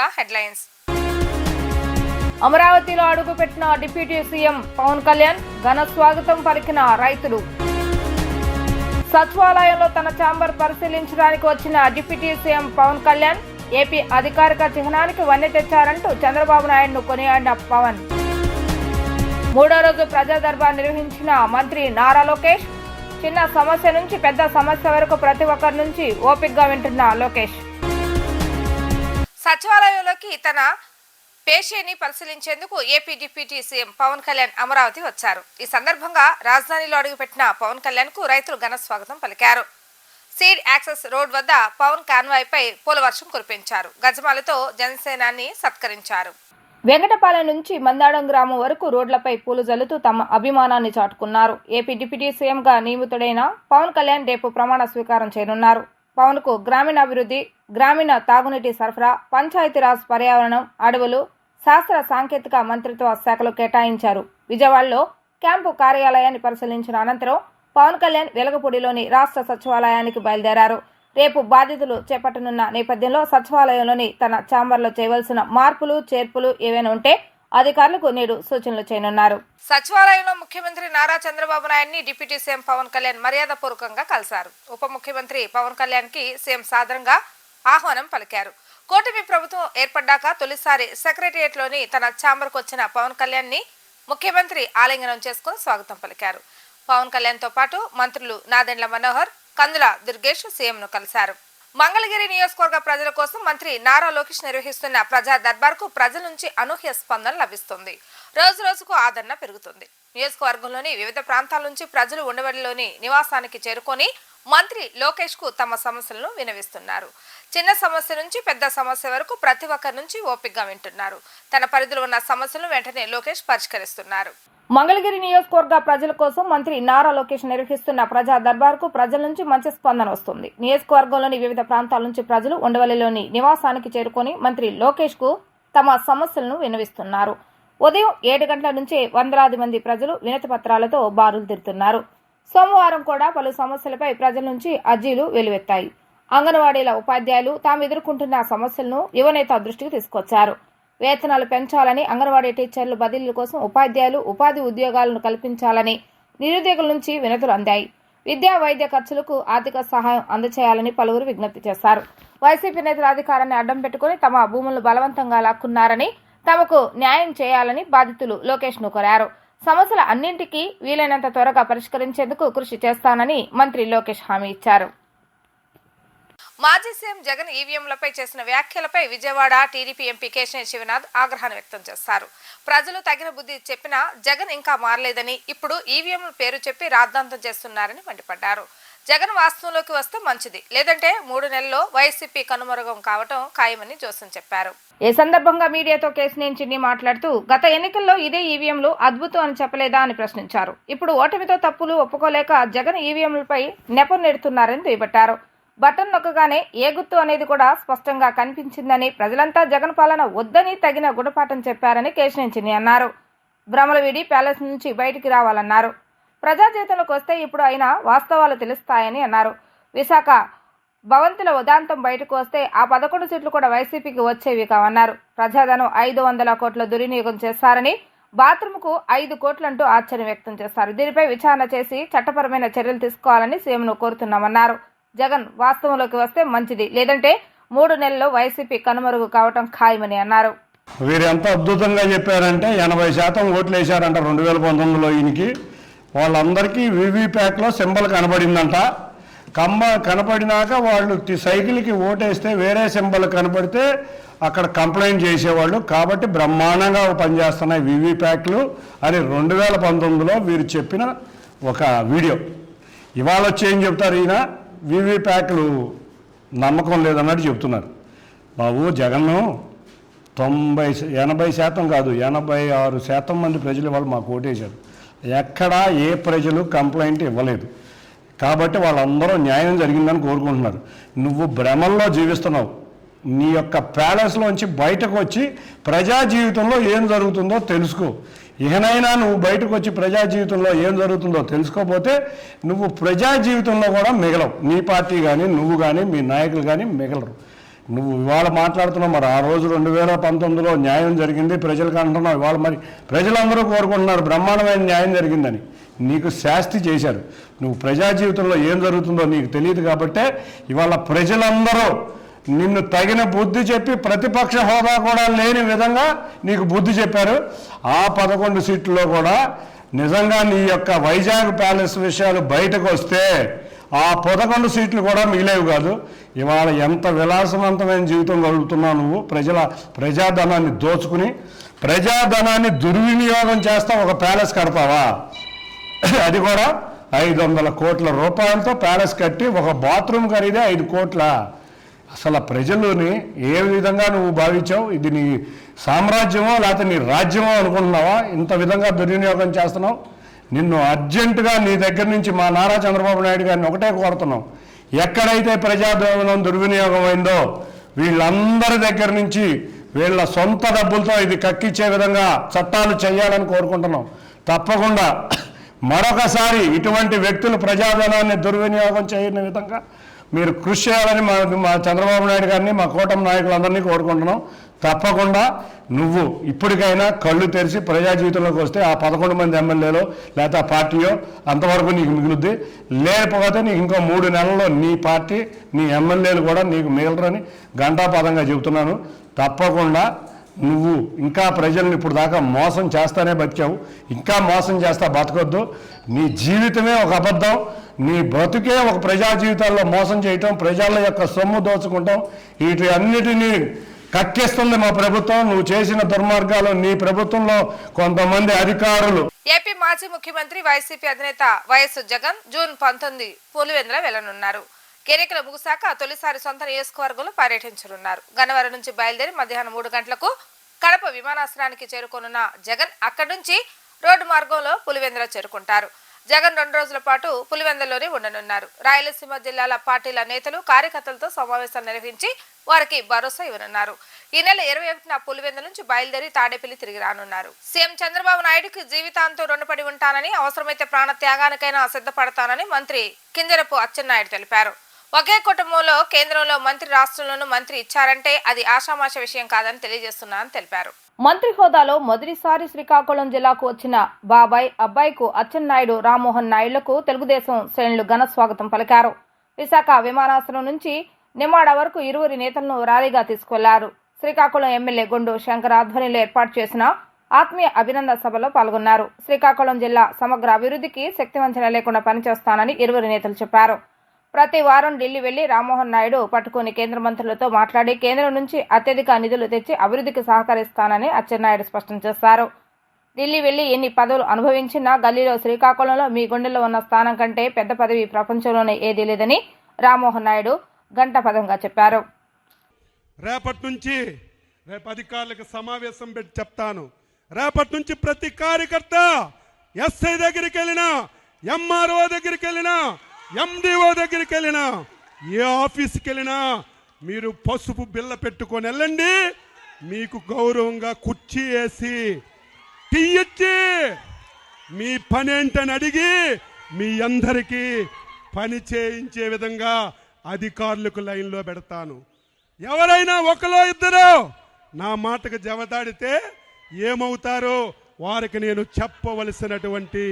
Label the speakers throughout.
Speaker 1: ముందుగా హెడ్లైన్స్.
Speaker 2: అమరావతిలో అడుగుపెట్టిన డిప్యూటీ సీఎం పవన్ కళ్యాణ్ ఘన స్వాగతం పలికిన రైతులు. సచివాలయంలో తన ఛాంబర్ పరిశీలించడానికి వచ్చిన deputy CM Pawan Kalyan AP అధికారిక చిహ్నానికి వన్నె తెచ్చారంటూ చంద్రబాబు నాయుడును కొనియాడిన పవన్. మూడో రోజు ప్రజా దర్బార్ నిర్వహించిన మంత్రి నారా లోకేష్ చిన్న సమస్య నుంచి పెద్ద సమస్య వరకు ప్రతి ఒక్కరి నుంచి ఓపిక్గా వింటున్న లోకేష్.
Speaker 1: సచివాలయంలోకి తన పేషీని పరిశీలించేందుకు AP deputy CM Pawan Kalyan Amaravati వచ్చారు. ఈ సందర్భంగా రాజధానిలో అడుగుపెట్టిన పవన్ కళ్యాణ్కు రైతులు ఘన స్వాగతం పలికారు. సీడ్ యాక్సెస్ రోడ్ వద్ద పవన్ కాన్వాయ్ పై పూలవర్షం కురిపించారు. గజమాలతో జనసేనాన్ని సత్కరించారు.
Speaker 2: వెంకటపాలెం నుంచి మందాడం గ్రామం వరకు రోడ్లపై పూలు జల్లుతూ తమ అభిమానాన్ని చాటుకున్నారు. ఏపీ డిప్యూటీ సీఎంగా నియమితుడైన పవన్ కళ్యాణ్ రేపు ప్రమాణ స్వీకారం చేయనున్నారు. పవన్కు గ్రామీణాభివృద్ధి గ్రామీణ తాగునీటి సరఫరా పంచాయతీరాజ్ పర్యావరణం అడవులు శాస్త్ర సాంకేతిక మంత్రిత్వ శాఖలు కేటాయించారు. విజయవాడలో క్యాంపు కార్యాలయాన్ని పరిశీలించిన అనంతరం పవన్ కళ్యాణ్ వెలగపూడిలోని రాష్ట్ర సచివాలయానికి బయలుదేరారు. రేపు బాధ్యతలు చేపట్టనున్న నేపథ్యంలో సచివాలయంలోని తన ఛాంబర్లో చేయవలసిన మార్పులు చేర్పులు ఏవైనా ఉంటే అధికారులకు నేడు సూచనలు చేయనున్నారు.
Speaker 1: సచివాలయంలో ముఖ్యమంత్రి నారా చంద్రబాబు నాయుడిని డిప్యూటీ సీఎం పవన్ కళ్యాణ్ మర్యాదపూర్వకంగా కలిశారు. ఉప ముఖ్యమంత్రి పవన్ కళ్యాణ్కి సీఎం సాదరంగా ఆహ్వానం పలికారు. కూటమి ప్రభుత్వం ఏర్పడ్డాక తొలిసారి సెక్రటరియట్లోని తన ఛాంబర్కు వచ్చిన పవన్ కళ్యాణ్ని ముఖ్యమంత్రి ఆలింగనం చేసుకుని స్వాగతం పలికారు. పవన్ కళ్యాణ్తో పాటు మంత్రులు నాదెండ్ల మనోహర్ కందుల దుర్గేష్ సీఎంను కలిశారు. మంగళగిరి నియోజకవర్గ ప్రజల కోసం మంత్రి నారా లోకేష్ నిర్వహిస్తున్న ప్రజా దర్బార్కు ప్రజల నుంచి అనూహ్య స్పందన లభిస్తుంది. రోజు రోజుకు ఆదరణ పెరుగుతుంది. నియోజకవర్గంలోని వివిధ ప్రాంతాల నుంచి ప్రజలు ఉండవల్లిలోని నివాసానికి చేరుకొని మంత్రి లోకేష్కు తమ సమస్యలను వినవిస్తున్నారు. చిన్న సమస్య నుంచి పెద్ద సమస్య వరకు ప్రతి ఒక్కరి నుంచి ఓపికగా వింటున్నారు. తన పరిధిలో ఉన్న సమస్యలను వెంటనే లోకేష్ పరిష్కరిస్తున్నారు.
Speaker 2: మంగళగిరి నియోజకవర్గ ప్రజల కోసం మంత్రి నారా లోకేష్ నిర్వహిస్తున్న ప్రజా దర్బార్కు ప్రజల నుంచి మంచి స్పందన వస్తుంది. నియోజకవర్గంలోని వివిధ ప్రాంతాల నుంచి ప్రజలు ఉండవల్లిలోని నివాసానికి చేరుకొని మంత్రి లోకేష్కు తమ సమస్యలను వినవిస్తున్నారు ఉదయం ఏడు గంటల నుంచే వందలాది మంది ప్రజలు వినతి పత్రాలతో బారులు తిరుతున్నారు. సోమవారం కూడా పలు సమస్యలపై ప్రజల నుంచి అర్జీలు వెలువెత్తాయి. అంగన్వాడీల ఉపాధ్యాయులు తాము ఎదుర్కొంటున్న సమస్యలను యువనేత దృష్టికి తీసుకొచ్చారు. వేతనాలు పెంచాలని అంగన్వాడీ టీచర్లు బదిలీల కోసం ఉపాధ్యాయులు ఉపాధి ఉద్యోగాలను కల్పించాలని నిరుద్యోగుల నుంచి వినతులు అందాయి. విద్యా వైద్య ఖర్చులకు ఆర్థిక సహాయం అందచేయాలని పలువురు విజ్ఞప్తి చేశారు. వైసీపీ నేతల అధికారాన్ని అడ్డం పెట్టుకుని తమ భూములను బలవంతంగా లాక్కున్నారని తమకు న్యాయం చేయాలని బాధితులు లోకేష్ను కోరారు. సమస్యల అన్నింటికీ వీలైనంత త్వరగా పరిష్కరించేందుకు కృషి చేస్తానని మంత్రి లోకేష్ హామీ ఇచ్చారు.
Speaker 1: మాజీ సీఎం జగన్ ఈవీఎంలపై చేసిన వ్యాఖ్యలపై విజయవాడ టీడీపీ ఎంపీ కేశవ శివనాథ్ ఆగ్రహాన్ని వ్యక్తం చేశారు ప్రజలు తగిన బుద్ధి చెప్పినా జగన్ ఇంకా మారలేదని ఇప్పుడు ఈవీఎంల పేరు చెప్పి రాద్ధాంతం చేస్తున్నారని మండిపడ్డారు. జగన్ వాస్తవంలోకి వస్తే మంచిది. లేదంటే మూడు నెలల్లో వైసీపీ కనుమరుగం కావటం ఖాయమని జోసన్ చెప్పారు.
Speaker 2: ఈ సందర్భంగా మీడియాతో కేసినేని చిన్ని మాట్లాడుతూ గత ఎన్నికల్లో ఇదే ఈవీఎంలు అద్భుతం అని చెప్పలేదా? అని ప్రశ్నించారు. ఇప్పుడు ఓటమితో తప్పులు ఒప్పుకోలేక జగన్ ఈవీఎంలపై నెపం నెడుతున్నారని దుయ్యబట్టారు. బటన్ నొక్కగానే ఏ గుర్తు అనేది కూడా స్పష్టంగా కనిపించిందని ప్రజలంతా జగన్ పాలన వద్దని తగిన గుణపాఠం చెప్పారని కేశినేని అన్నారు. భ్రమలవీడి ప్యాలెస్ నుంచి బయటికి రావాలన్నారు. ప్రజా వస్తే ఇప్పుడు అయినా వాస్తవాలు తెలుస్తాయని అన్నారు. విశాఖ భవంతుల ఉదాంతం బయటకు వస్తే ఆ పదకొండు సీట్లు కూడా వైసీపీకి వచ్చేవి కావన్నారు. ప్రజాధనం ఐదు వందల కోట్ల దుర్వినియోగం చేస్తారని బాత్రూంకు ఐదు కోట్లంటూ ఆశ్చర్యం వ్యక్తం చేస్తారు దీనిపై విచారణ చేసి చట్టపరమైన చర్యలు తీసుకోవాలని సీఎంను కోరుతున్నామన్నారు. జగన్ వాస్తవంలోకి వస్తే మంచిది. లేదంటే మూడు నెలల్లో వైసీపీ కనుమరుగు కావటం ఖాయమని అన్నారు.
Speaker 3: వీరెంత అద్భుతంగా చెప్పారంటే ఎనభై శాతం ఓట్లు వేశారంట రెండు వేల పంతొమ్మిదిలో ఈయనకి. వాళ్ళందరికీ వీవీప్యాట్లో సింబల్ కనబడిందంట. కమ్మ కనపడినాక వాళ్ళు సైకిల్కి ఓటేస్తే వేరే సింబల్ కనపడితే అక్కడ కంప్లైంట్ చేసేవాళ్ళు. కాబట్టి బ్రహ్మాండంగా పనిచేస్తున్నాయి వీవీప్యాట్లు అని రెండు వేల పంతొమ్మిదిలో వీరు చెప్పిన ఒక వీడియో. ఇవాళ వచ్చి ఏం చెప్తారు ఈయన? వీవీప్యాట్లు నమ్మకం లేదన్నట్టు చెప్తున్నారు. బాబు జగన్ తొంభై ఎనభై శాతం కాదు ఎనభై ఆరు శాతం మంది ప్రజలు వాళ్ళు మాకు ఓటేశారు. ఎక్కడా ఏ ప్రజలు కంప్లైంట్ ఇవ్వలేదు. కాబట్టి వాళ్ళందరూ న్యాయం జరిగిందని కోరుకుంటున్నారు. నువ్వు భ్రమల్లో జీవిస్తున్నావు. నీ యొక్క ప్యాలెస్లోంచి బయటకు వచ్చి ప్రజా జీవితంలో ఏం జరుగుతుందో తెలుసుకో. ఇకనైనా నువ్వు బయటకు వచ్చి ప్రజా జీవితంలో ఏం జరుగుతుందో తెలుసుకోకపోతే నువ్వు ప్రజా జీవితంలో కూడా మిగలవు. నీ పార్టీ కానీ నువ్వు కానీ మీ నాయకులు కానీ మిగలరు. నువ్వు ఇవాళ మాట్లాడుతున్నావు మరి ఆ రోజు రెండు వేల పంతొమ్మిదిలో న్యాయం జరిగింది ప్రజలకు అంటున్నావు. ఇవాళ మరి ప్రజలందరూ కోరుకుంటున్నారు బ్రహ్మాండమైన న్యాయం జరిగిందని. నీకు శాస్తి చేశారు. నువ్వు ప్రజా జీవితంలో ఏం జరుగుతుందో నీకు తెలియదు కాబట్టే ఇవాళ ప్రజలందరూ నిన్ను తగిన బుద్ధి చెప్పి ప్రతిపక్ష హోదా కూడా లేని విధంగా నీకు బుద్ధి చెప్పారు. ఆ పదకొండు సీట్లలో కూడా నిజంగా నీ యొక్క వైజాగ్ ప్యాలెస్ విషయాలు బయటకు వస్తే ఆ పదకొండు సీట్లు కూడా మిగిలేవి కాదు. ఇవాళ ఎంత విలాసవంతమైన జీవితం గడుపుతున్నావు నువ్వు. ప్రజల ప్రజాధనాన్ని దోచుకుని ప్రజాధనాన్ని దుర్వినియోగం చేస్తా ఒక ప్యాలెస్ కడతావా? అది కూడా ఐదు వందల కోట్ల రూపాయలతో ప్యాలెస్ కట్టి ఒక బాత్రూమ్ ఖరీదే ఐదు కోట్ల. అసలు ప్రజల్లోని ఏ విధంగా నువ్వు భావించావు? ఇది నీ సామ్రాజ్యమో లేకపోతే నీ రాజ్యమో అనుకుంటున్నావా? ఇంత విధంగా దుర్వినియోగం చేస్తున్నావు? నిన్ను అర్జెంటుగా నీ దగ్గర నుంచి మా నారా చంద్రబాబు నాయుడు గారిని ఒకటే కోరుతున్నాం. ఎక్కడైతే ప్రజాధనం దుర్వినియోగం అయిందో వీళ్ళందరి దగ్గర నుంచి వీళ్ళ సొంత డబ్బులతో ఇది కక్కిచ్చే విధంగా చట్టాలు చేయాలని కోరుకుంటున్నాం. తప్పకుండా మరొకసారి ఇటువంటి వ్యక్తులు ప్రజాధనాన్ని దుర్వినియోగం చేయని విధంగా మీరు కృషి చేయాలని మా మా చంద్రబాబు నాయుడు గారిని మా కూటమి నాయకులందరినీ కోరుకుంటున్నాం. తప్పకుండా నువ్వు ఇప్పటికైనా కళ్ళు తెరిచి ప్రజా జీవితంలోకి వస్తే ఆ పదకొండు మంది ఎమ్మెల్యేలో లేకపోతే ఆ పార్టీయో అంతవరకు నీకు మిగులుద్ది. లేకపోతే నీకు ఇంకో మూడు నెలల్లో నీ పార్టీ నీ ఎమ్మెల్యేలు కూడా నీకు మిగలరని ఘంటాపదంగా చెబుతున్నాను. తప్పకుండా నువ్వు ఇంకా ప్రజల్ని ఇప్పుడు దాకా మోసం చేస్తానే బతికావు. ఇంకా మోసం చేస్తా బతకొద్దు. నీ జీవితమే ఒక అబద్ధం. నీ బ్రతుకే ఒక ప్రజా జీవితాల్లో మోసం చేయటం ప్రజల యొక్క సొమ్ము దోచుకుంటాం. వీటి అన్నిటినీ కక్కేస్తుంది మా ప్రభుత్వం. నువ్వు చేసిన దుర్మార్గాలు నీ ప్రభుత్వంలో కొంతమంది అధికారులు.
Speaker 1: ఏపీ మాజీ ముఖ్యమంత్రి వైసీపీ అధినేత వైఎస్ జగన్ జూన్ పంతొమ్మిది పులివెందుల వెళ్ళనున్నారు కెరికల ముగిశాక తొలిసారి సొంత నియోజకవర్గంలో పర్యటించనున్నారు. గన్నవరం నుంచి బయలుదేరి మధ్యాహ్నం మూడు గంటలకు కడప విమానాశ్రయానికి చేరుకోనున్న జగన్ అక్కడి నుంచి రోడ్డు మార్గంలో పులివెందుల చేరుకుంటారు. జగన్ రెండు రోజుల పాటు పులివెందులోనే ఉండనున్నారు. రాయలసీమ జిల్లాల పార్టీల నేతలు కార్యకర్తలతో సమావేశాలు నిర్వహించి వారికి భరోసా ఇవ్వనున్నారు. ఈ నెల ఇరవై ఒకటిన పులివెందు నుంచి బయలుదేరి తాడేపల్లి తిరిగి రానున్నారు. సీఎం చంద్రబాబు నాయుడుకి జీవితాంతం రుణపడి ఉంటానని అవసరమైతే ప్రాణ త్యాగానికైనా సిద్ధపడతానని మంత్రి కింజరపు అచ్చెన్నాయుడు తెలిపారు. ఒకే కుటుంబంలో కేంద్రంలో మంత్రి రాష్ట్రంలోనూ మంత్రి ఇచ్చారంటే అది ఆషామాష విషయం కాదని తెలియజేస్తున్నానని తెలిపారు.
Speaker 2: మంత్రి హోదాలో మొదటిసారి శ్రీకాకుళం జిల్లాకు వచ్చిన బాబాయ్ అబ్బాయికు అచ్చెన్నాయుడు రామ్మోహన్ నాయుడులకు తెలుగుదేశం శ్రేణులు ఘన స్వాగతం పలికారు. విశాఖ విమానాశ్రయం నుంచి నిమాడ వరకు ఇరువురి నేతలను ర్యాలీగా తీసుకెళ్ళారు శ్రీకాకుళం ఎమ్మెల్యే గుండు శంకర్ ఆధ్వర్యంలో ఏర్పాటు చేసిన ఆత్మీయ అభినందన సభలో పాల్గొన్నారు. శ్రీకాకుళం జిల్లా సమగ్ర అభివృద్ధికి శక్తివంచన లేకుండా పనిచేస్తానని ఇరువురు నేతలు చెప్పారు. ప్రతి వారం ఢిల్లీ వెళ్ళి రామ్మోహన్ నాయుడు పట్టుకుని కేంద్ర మంత్రులతో మాట్లాడి కేంద్రం నుంచి అత్యధిక నిధులు తెచ్చి అభివృద్ధికి సహకరిస్తానని అచ్చెన్నాయుడు స్పష్టం చేశారు. ఢిల్లీ వెళ్ళి ఎన్ని పదవులు అనుభవించినా గల్లీలో శ్రీకాకుళంలో మీ గుండెల్లో ఉన్న స్థానం కంటే పెద్ద పదవి ప్రపంచంలోనే ఏదీ లేదని రామ్మోహన్ నాయుడు గంట పదంగా చెప్పారు.
Speaker 4: రేపటి నుంచి రేపు అధికారులకు సమావేశం పెట్టి చెప్తాను. రేపటి నుంచి ప్రతి కార్యకర్త ఎస్ఐ దగ్గరికి వెళ్ళినా ఎంఆర్ఓ దగ్గరికి వెళ్ళినా ఎండిఓ దగ్గరికి వెళ్ళినా ఏ ఆఫీస్కి వెళ్ళినా మీరు పసుపు బిల్ల పెట్టుకొని వెళ్ళండి. మీకు గౌరవంగా కుర్చీ వేసి టీ ఇచ్చి మీ పని ఏంటని అడిగి మీ అందరికీ పని చేయించే విధంగా అధికారులకు లైన్లో పెడతాను. ఎవరైనా ఒకలో ఇద్దరు నా మాటకు జవదాడితే ఏమవుతారో వారికి నేను చెప్పవలసినటువంటి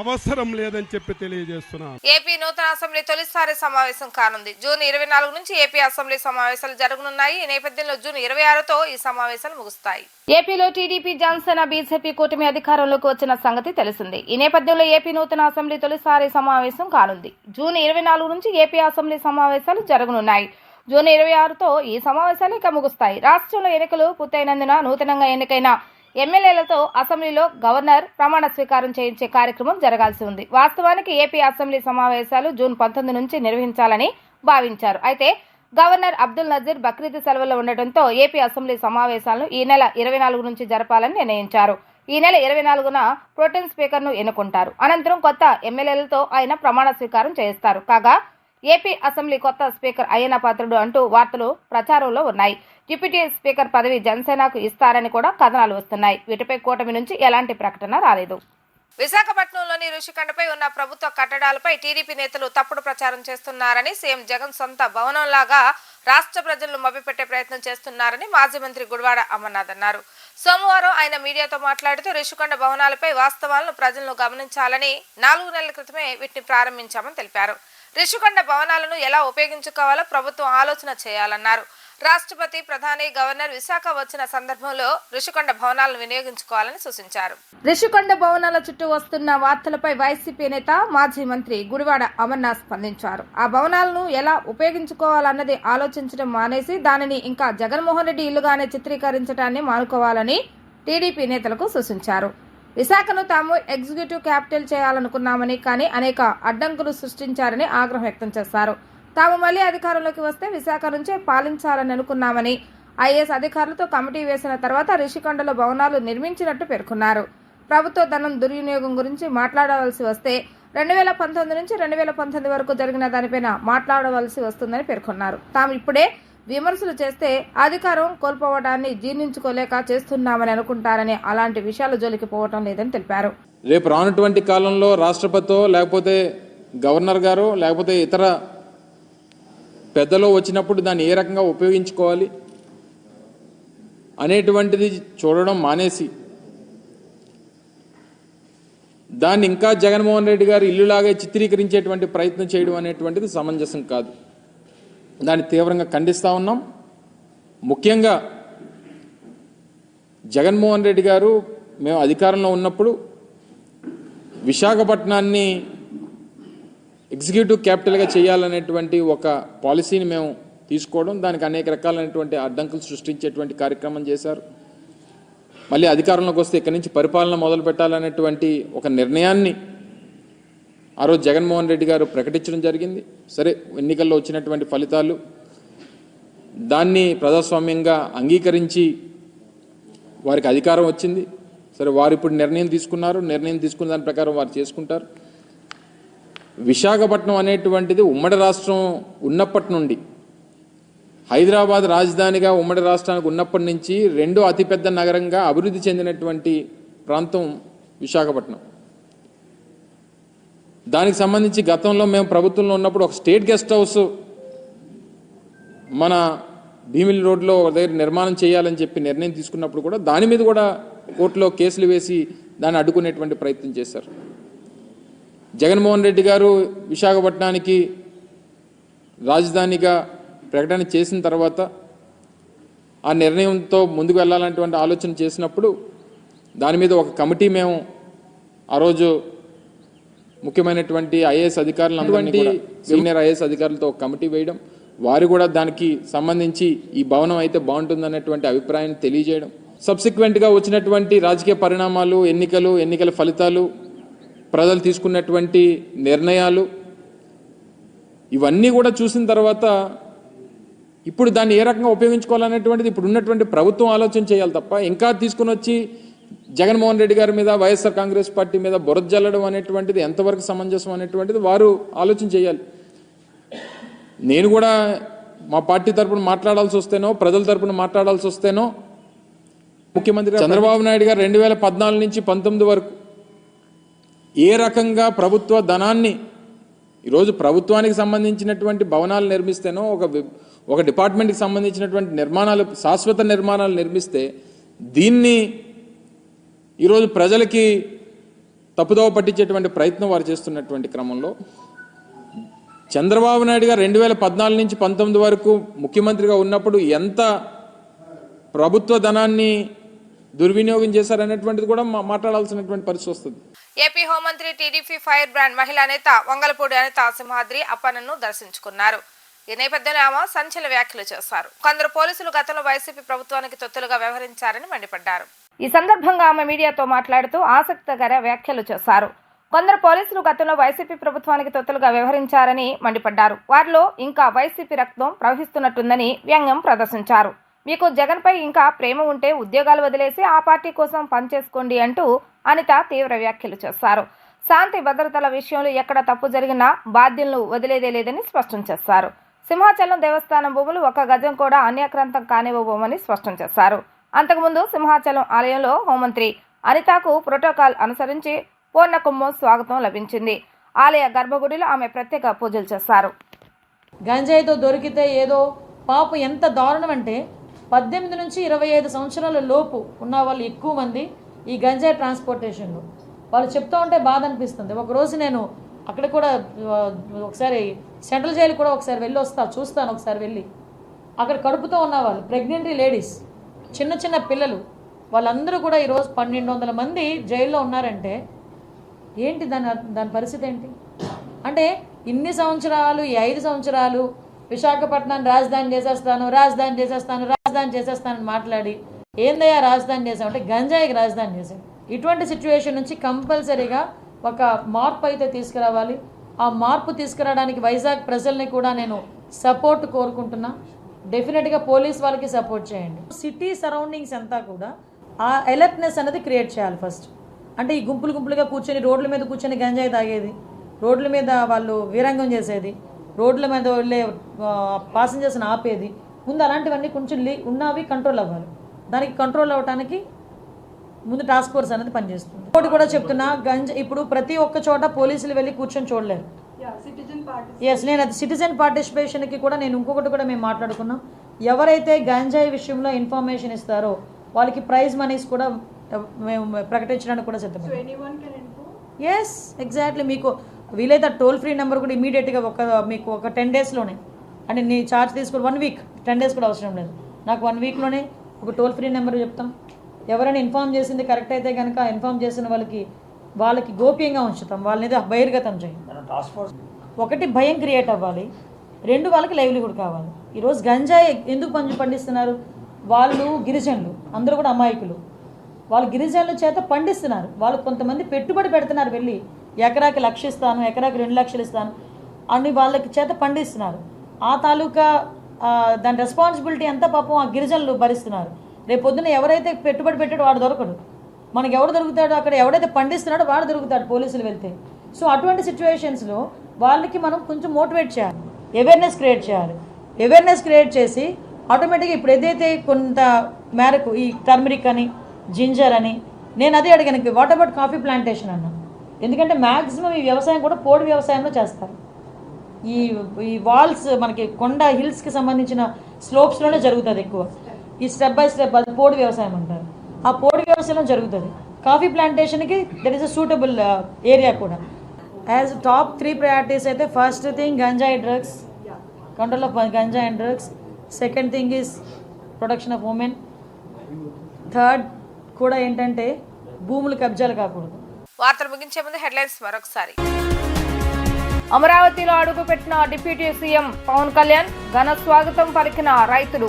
Speaker 4: అవసరం లేదని చెప్పి తెలియజేస్తున్నాను.
Speaker 1: ఏపీ నూతన అసెంబ్లీ తొలిసారి సమావేశం కానుంది. జూన్ ఇరవై నాలుగు నుంచి ఏపీ అసెంబ్లీ సమావేశాలు జరగనున్నాయి. ఈ నేపథ్యంలో జూన్ ఇరవై ఆరుతో ఈ సమావేశాలు ముగుస్తాయి.
Speaker 2: ఏపీలో టీడీపీ జనసేన బీజేపీ కూటమి అధికారంలోకి వచ్చిన సంగతి తెలిసిందే. ఈ నేపథ్యంలో ఏపీ నూతన అసెంబ్లీ తొలిసారి సమావేశం కానుంది. జూన్ ఇరవై నాలుగు నుంచి ఏపీ అసెంబ్లీ సమావేశాలు జరగనున్నాయి. జూన్ ఇరవై ఆరుతో ఈ సమావేశాలు ఇక ముగుస్తాయి. రాష్ట్రంలో ఎన్నికలు పూర్తయినందున నూతనంగా ఎన్నికైన ఎమ్మెల్యేలతో అసెంబ్లీలో గవర్నర్ ప్రమాణ స్వీకారం చేయించే కార్యక్రమం జరగాల్సి ఉంది. వాస్తవానికి ఏపీ అసెంబ్లీ సమావేశాలు జూన్ పంతొమ్మిది నుంచి నిర్వహించాలని భావించారు. అయితే గవర్నర్ అబ్దుల్ నజీర్ బక్రీద్ సెలవుల్లో ఉండటంతో ఏపీ అసెంబ్లీ సమావేశాలను ఈ నెల ఇరవై నాలుగు నుంచి జరపాలని నిర్ణయించారు. ఈ నెల ఇరవై నాలుగున ప్రోటెన్ స్పీకర్ను ఎన్నుకుంటారు. అనంతరం కొత్త ఎమ్మెల్యేలతో ఆయన ప్రమాణ స్వీకారం చేస్తారు. కాగా ఏపీ అసెంబ్లీ కొత్త స్పీకర్ అయ్యన పాత్రుడు అంటూ వార్తలు ప్రచారంలో ఉన్నాయి. డిప్యూటీ స్పీకర్ పదవి జనసేనకు ఇస్తారని కూడా కథనాలు వస్తున్నాయి. వీటిపై కూటమి నుంచి ఎలాంటి ప్రకటన రాలేదు.
Speaker 1: విశాఖపట్నంలోని ఋషికండపై ఉన్న ప్రభుత్వ కట్టడాలపై టీడీపీ నేతలు తప్పుడు ప్రచారం చేస్తున్నారని సీఎం జగన్ సొంత భవనంలాగా
Speaker 2: రాష్ట్ర ప్రజలను మభ్యపెట్టే ప్రయత్నం చేస్తున్నారని మాజీ మంత్రి గుడివాడ అమర్నాథ్ అన్నారు. సోమవారం ఆయన మీడియాతో మాట్లాడుతూ రిషికొండ భవనాలపై వాస్తవాలను ప్రజలను గమనించాలని నాలుగు నెలల క్రితమే వీటిని ప్రారంభించామని తెలిపారు. రిషికొండ భవనాలను ఎలా ఉపయోగించుకోవాలో ప్రభుత్వం ఆలోచన చేయాలన్నారు. రాష్ట్రపతి ప్రధాని గవర్నర్ విశాఖ వచ్చిన సందర్భంలో రిషికొండ భవనాలను వినియోగించుకోవాలని సూచించారు. రిషికొండ భవనాల చుట్టూ వస్తున్న వార్తలపై వైసీపీ నేత మాజీ మంత్రి గుడివాడ అమర్నాథ్ స్పందించారు. ఆ భవనాలను ఎలా ఉపయోగించుకోవాలన్నది ఆలోచించడం మానేసి దానిని ఇంకా జగన్మోహన్ రెడ్డి ఇల్లుగానే చిత్రీకరించడాన్ని మానుకోవాలని టీడీపీ నేతలకు సూచించారు. విశాఖను తాము ఎగ్జిక్యూటివ్ క్యాపిటల్ చేయాలనుకున్నామని కానీ అనేక అడ్డంకులు సృష్టించారని ఆగ్రహం వ్యక్తం చేశారు. తాము మళ్ళీ అధికారంలోకి వస్తే విశాఖ నుంచే పాలించాలని అనుకున్నామని ఐఏఎస్ అధికారులతో కమిటీ వేసిన తర్వాత రిషికొండలో భవనాలు నిర్మించినట్టు పేర్కొన్నారు. ప్రభుత్వ ధనం దుర్వినియోగం గురించి మాట్లాడవలసి వస్తే రెండు వేల పంతొమ్మిది నుంచి రెండు వేల పంతొమ్మిది వరకు జరిగిన దానిపైన మాట్లాడవలసి వస్తుందని పేర్కొన్నారు. తాము ఇప్పుడే విమర్శలు చేస్తే అధికారం కోల్పోవడాన్ని జీర్ణించుకోలేక చేస్తున్నామని అనుకుంటారని అలాంటి విషయాల జోలికి పోవటం లేదని తెలిపారు.
Speaker 5: రేపు రానటువంటి కాలంలో రాష్ట్రపతితో లేకపోతే గవర్నర్ గారు లేకపోతే ఇతర పెద్దలో వచ్చినప్పుడు దాన్ని ఏ రకంగా ఉపయోగించుకోవాలి అనేటువంటిది చూడడం మానేసి దాన్ని ఇంకా జగన్మోహన్ రెడ్డి గారు ఇల్లులాగే చిత్రీకరించేటువంటి ప్రయత్నం చేయడం అనేటువంటిది సమంజసం కాదు. దాన్ని తీవ్రంగా ఖండిస్తూ ఉన్నాం. ముఖ్యంగా జగన్మోహన్ రెడ్డి గారు మేము అధికారంలో ఉన్నప్పుడు విశాఖపట్నాన్ని ఎగ్జిక్యూటివ్ క్యాపిటల్గా చేయాలనేటువంటి ఒక పాలసీని మేము తీసుకోవడం దానికి అనేక రకాలైనటువంటి అడ్డంకులు సృష్టించేటువంటి కార్యక్రమం చేశారు. మళ్ళీ అధికారంలోకి వస్తే ఇక్కడి నుంచి పరిపాలన మొదలు పెట్టాలనేటువంటి ఒక నిర్ణయాన్ని ఆ రోజు జగన్మోహన్ రెడ్డి గారు ప్రకటించడం జరిగింది. సరే ఎన్నికల్లో వచ్చినటువంటి ఫలితాలు. దాన్ని ప్రజాస్వామ్యంగా అంగీకరించి వారికి అధికారం వచ్చింది. సరే వారు ఇప్పుడు నిర్ణయం తీసుకున్నారు. నిర్ణయం తీసుకున్న దాని ప్రకారం వారు చేసుకుంటారు. విశాఖపట్నం అనేటువంటిది ఉమ్మడి రాష్ట్రం ఉన్నప్పటి నుండి హైదరాబాద్ రాజధానిగా ఉమ్మడి రాష్ట్రానికి ఉన్నప్పటి నుంచి రెండో అతిపెద్ద నగరంగా అభివృద్ధి చెందినటువంటి ప్రాంతం విశాఖపట్నం. దానికి సంబంధించి గతంలో మేము ప్రభుత్వంలో ఉన్నప్పుడు ఒక స్టేట్ గెస్ట్ హౌస్ మన భీమిలి రోడ్లో ఒక దగ్గర నిర్మాణం చేయాలని చెప్పి నిర్ణయం తీసుకున్నప్పుడు కూడా దాని మీద కూడా కోర్టులో కేసులు వేసి దాన్ని అడ్డుకునేటువంటి ప్రయత్నం చేశారు. జగన్మోహన్ రెడ్డి గారు విశాఖపట్నానికి రాజధానిగా ప్రకటన చేసిన తర్వాత ఆ నిర్ణయంతో ముందుకు వెళ్ళాలనేటువంటి ఆలోచన చేసినప్పుడు దాని మీద ఒక కమిటీ మేము ఆ రోజు ముఖ్యమైనటువంటి ఐఏఎస్ అధికారులందరినీ సీనియర్ ఐఏఎస్ అధికారులతో ఒక కమిటీ వేయడం వారు కూడా దానికి సంబంధించి ఈ భవనం అయితే బాగుంటుందనేటువంటి అభిప్రాయాన్ని తెలియజేయడం సబ్సిక్వెంట్గా వచ్చినటువంటి రాజకీయ పరిణామాలు ఎన్నికలు ఎన్నికల ఫలితాలు ప్రజలు తీసుకున్నటువంటి నిర్ణయాలు ఇవన్నీ కూడా చూసిన తర్వాత ఇప్పుడు దాన్ని ఏ రకంగా ఉపయోగించుకోవాలనేటువంటిది ఇప్పుడు ఉన్నటువంటి ప్రభుత్వం ఆలోచన చేయాలి తప్ప ఇంకా తీసుకుని వచ్చి జగన్మోహన్ రెడ్డి గారి మీద వైఎస్ఆర్ కాంగ్రెస్ పార్టీ మీద బురద జల్లడం అనేటువంటిది ఎంతవరకు సమంజసం అనేటువంటిది వారు ఆలోచన చేయాలి. నేను కూడా మా పార్టీ తరపున మాట్లాడాల్సి వస్తేనో ప్రజల తరపున మాట్లాడాల్సి వస్తేనో ముఖ్యమంత్రి చంద్రబాబు నాయుడు గారు రెండు వేల పద్నాలుగు నుంచి పంతొమ్మిది వరకు ఏ రకంగా ప్రభుత్వ ధనాన్ని ఈరోజు ప్రభుత్వానికి సంబంధించినటువంటి భవనాలు నిర్మిస్తేనో ఒక ఒక డిపార్ట్మెంట్కి సంబంధించినటువంటి నిర్మాణాలు శాశ్వత నిర్మాణాలు నిర్మిస్తే దీన్ని ఈరోజు ప్రజలకి తప్పుదోవ పట్టించేటువంటి ప్రయత్నం వారు చేస్తున్నటువంటి క్రమంలో చంద్రబాబు నాయుడు గారు రెండు వేల పద్నాలుగు నుంచి పంతొమ్మిది వరకు ముఖ్యమంత్రిగా ఉన్నప్పుడు ఎంత ప్రభుత్వ ధనాన్ని దుర్వినియోగం చేశారనేటువంటిది కూడా మా- మాట్లాడాల్సినటువంటి పరిస్థితి వస్తుంది.
Speaker 2: ఏపీ హోంమంత్రి టీడీపీ ఫైర్ బ్రాండ్ మహిళా నేత వంగలపూడి అనిత సింహాద్రి అప్పనను దర్శించుకున్నారు. ఈ నేపథ్యంలో ఆమె సంచలన వ్యాఖ్యలు చేశారు. కొందరు పోలీసులు గతంలో వైసీపీ ప్రభుత్వానికి తొత్తులుగా వ్యవహరించారని మండిపడ్డారు.
Speaker 6: ఈ సందర్భంగా ఆమె మీడియాతో మాట్లాడుతూ ఆసక్తికర వ్యాఖ్యలు చేశారు. కొందరు పోలీసులు గతంలో వైసీపీ ప్రభుత్వానికి తొత్తులుగా వ్యవహరించారని మండిపడ్డారు. వారిలో ఇంకా వైసీపీ రక్తం ప్రవహిస్తున్నట్టుందని వ్యంగ్యం ప్రదర్శించారు. మీకు జగన్పై ఇంకా ప్రేమ ఉంటే ఉద్యోగాలు వదిలేసి ఆ పార్టీ కోసం పనిచేసుకోండి అంటూ అనిత తీవ్ర వ్యాఖ్యలు చేశారు. శాంతి భద్రతల విషయంలో ఎక్కడ తప్పు జరిగినా బాధ్యులను వదిలేదే లేదని స్పష్టం చేశారు. సింహాచలం దేవస్థానం భూములు ఒక గజం కూడా అన్యాక్రాంతం కానివ్వబోమని స్పష్టం చేశారు. అంతకుముందు సింహాచలం ఆలయంలో హోంమంత్రి అనితకు ప్రోటోకాల్ అనుసరించి పూర్ణ కుంభం స్వాగతం లభించింది. ఆలయ గర్భగుడిలో ఆమె ప్రత్యేక పూజలు చేస్తారు.
Speaker 7: గంజాయితో దొరికితే ఏదో పాప ఎంత దారుణం అంటే పద్దెనిమిది నుంచి ఇరవై ఐదు సంవత్సరాల లోపు ఉన్న వాళ్ళు ఎక్కువ మంది ఈ గంజాయి ట్రాన్స్పోర్టేషన్లో. వాళ్ళు చెప్తూ ఉంటే బాధ అనిపిస్తుంది. ఒకరోజు నేను అక్కడ కూడా ఒకసారి సెంట్రల్ జైలు కూడా ఒకసారి వెళ్ళి వస్తా చూస్తాను ఒకసారి వెళ్ళి. అక్కడ కడుపుతో ఉన్నవాళ్ళు ప్రెగ్నెంటీ ప్రెగ్నెంట్ లేడీస్. చిన్న చిన్న పిల్లలు వాళ్ళందరూ కూడా ఈరోజు పన్నెండు వందల మంది జైల్లో ఉన్నారంటే ఏంటి దాని దాని పరిస్థితి ఏంటి? అంటే ఇన్ని సంవత్సరాలు ఈ ఐదు సంవత్సరాలు విశాఖపట్నాన్ని రాజధాని చేసేస్తాను రాజధాని చేసేస్తాను రాజధాని చేసేస్తానని మాట్లాడి ఏందయ్యా రాజధాని చేసాం అంటే గంజాయికి రాజధాని చేశాం ఇటువంటి సిచ్యువేషన్ నుంచి కంపల్సరీగా ఒక మార్పు అయితే తీసుకురావాలి. ఆ మార్పు తీసుకురావడానికి వైజాగ్ ప్రజల్ని కూడా నేను సపోర్ట్ కోరుకుంటున్నా. డెఫినెట్గా పోలీస్ వాళ్ళకి సపోర్ట్ చేయండి. సిటీ సరౌండింగ్స్ అంతా కూడా ఆ అలర్ట్నెస్ అనేది క్రియేట్ చేయాలి ఫస్ట్. అంటే ఈ గుంపులు గుంపులుగా కూర్చొని రోడ్ల మీద కూర్చొని గంజాయి తాగేది రోడ్ల మీద వాళ్ళు వీరంగం చేసేది రోడ్ల మీద వెళ్ళే పాసెంజర్స్ని ఆపేది. ముందు అలాంటివన్నీ కొంచెం లీ ఉన్నవి కంట్రోల్ అవ్వాలి. దానికి కంట్రోల్ అవ్వడానికి ముందు టాస్క్ ఫోర్స్ అనేది పనిచేస్తుంది. ఇంకోటి కూడా చెప్తున్నా గంజ ఇప్పుడు ప్రతి ఒక్క చోట పోలీసులు వెళ్ళి కూర్చొని చూడలేరు. ఎస్ నేను అది సిటిజన్ పార్టిసిపేషన్కి కూడా నేను ఇంకొకటి కూడా మేము మాట్లాడుకున్నాం. ఎవరైతే గంజాయి విషయంలో ఇన్ఫర్మేషన్ ఇస్తారో వాళ్ళకి ప్రైజ్ మనీస్ కూడా మేము ప్రకటించడానికి కూడా సిద్ధం ఎస్ ఎగ్జాక్ట్లీ మీకు వీలైతే టోల్ ఫ్రీ నెంబర్ కూడా ఇమీడియట్గా ఒక మీకు ఒక టెన్ డేస్లోనే అంటే నీ ఛార్జ్ తీసుకుని వన్ వీక్ టెన్ డేస్ కూడా అవసరం లేదు. నాకు వన్ వీక్లోనే ఒక టోల్ ఫ్రీ నెంబర్ చెప్తాం. ఎవరైనా ఇన్ఫామ్ చేసింది కరెక్ట్ అయితే కనుక ఇన్ఫామ్ చేసిన వాళ్ళకి వాళ్ళకి గోప్యంగా ఉంచుతాం. వాళ్ళని బహిర్గతం చేయం. ఒకటి భయం క్రియేట్ అవ్వాలి. రెండు వాళ్ళకి లైవ్లీహుడ్ కావాలి. ఈరోజు గంజాయి ఎందుకు పంచి పండిస్తున్నారు? వాళ్ళు గిరిజనులు అందరూ కూడా అమాయకులు. వాళ్ళు గిరిజనుల చేత పండిస్తున్నారు. వాళ్ళు కొంతమంది పెట్టుబడి పెడుతున్నారు వెళ్ళి. ఎకరాకి లక్ష ఇస్తాను ఎకరాకి రెండు లక్షలు ఇస్తాను అని వాళ్ళకి చేత పండిస్తున్నారు. ఆ తాలూకా దాని రెస్పాన్సిబిలిటీ ఎంత పాపం ఆ గిరిజనులు భరిస్తున్నారు. రేపు పొద్దున్న ఎవరైతే పెట్టుబడి పెట్టాడో వాడు దొరకడు. మనకి ఎవడు దొరుకుతాడో అక్కడ ఎవడైతే పండిస్తున్నాడో వాడు దొరుకుతాడు పోలీసులు వెళ్తే. సో అటువంటి సిచ్యువేషన్స్లో వాళ్ళకి మనం కొంచెం మోటివేట్ చేయాలి. అవేర్నెస్ క్రియేట్ చేయాలి. అవేర్నెస్ క్రియేట్ చేసి ఆటోమేటిక్గా ఇప్పుడు ఏదైతే కొంత మేరకు ఈ టర్మరిక్ అని జింజర్ అని నేను అదే అడిగాను వాట్ అబౌట్ కాఫీ ప్లాంటేషన్ అన్నా. ఎందుకంటే మ్యాక్సిమం ఈ వ్యవసాయం కూడా పోడు వ్యవసాయంలో చేస్తారు. ఈ ఈ వాల్స్ మనకి కొండ హిల్స్కి సంబంధించిన స్లోప్స్లోనే జరుగుతుంది ఎక్కువ. ఈ స్టెప్ బై స్టెప్ అది పోడు వ్యవసాయం అంటారు. ఆ పోడు వ్యవసాయం జరుగుతుంది. Coffee ప్లాంటేషన్కి that is a suitable area కూడా. యాజ్ టాప్ త్రీ ప్రయారిటీస్ అయితే ఫస్ట్ థింగ్ గంజాయి డ్రగ్స్ కంట్రోల్ ఆఫ్ గంజాయి and drugs second thing is production of women third కూడా ఏంటంటే భూములు కబ్జాలు కాకూడదు.
Speaker 1: వార్తలు ముగించే ముందు హెడ్లైన్స్ మరొకసారి.
Speaker 2: అమరావతిలో అడుగుపెట్టిన డిప్యూటీ సీఎం పవన్ కళ్యాణ్ ఘన స్వాగతం పలికిన రైతులు.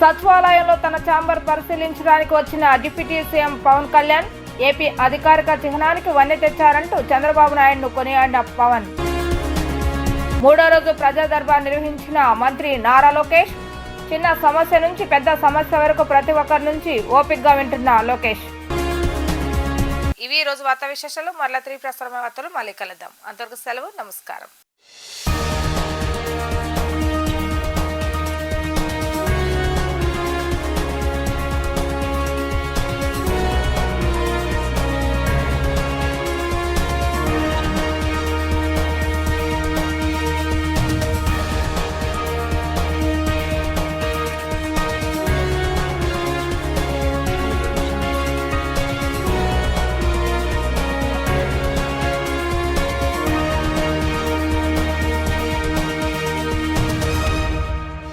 Speaker 2: సచివాలయంలో తన ఛాంబర్ పరిశీలించడానికి వచ్చిన deputy CM Pawan Kalyan AP అధికారిక చిహ్నానికి వన్నె తెచ్చారంటూ చంద్రబాబు నాయుడును కొనియాడిన పవన్. మూడో రోజు ప్రజా దర్బార్ నిర్వహించిన మంత్రి నారా లోకేష్ చిన్న సమస్య నుంచి పెద్ద సమస్య వరకు ప్రతి ఒక్కరి నుంచి ఓపిక్గా వింటున్న లోకేష్.
Speaker 1: ఇవి రోజు వార్తా విశేషాలు. మరలా త్రీ ప్రసారమైన వార్తలు మళ్ళీ కలుద్దాం. అంతవరకు సెలవు నమస్కారం.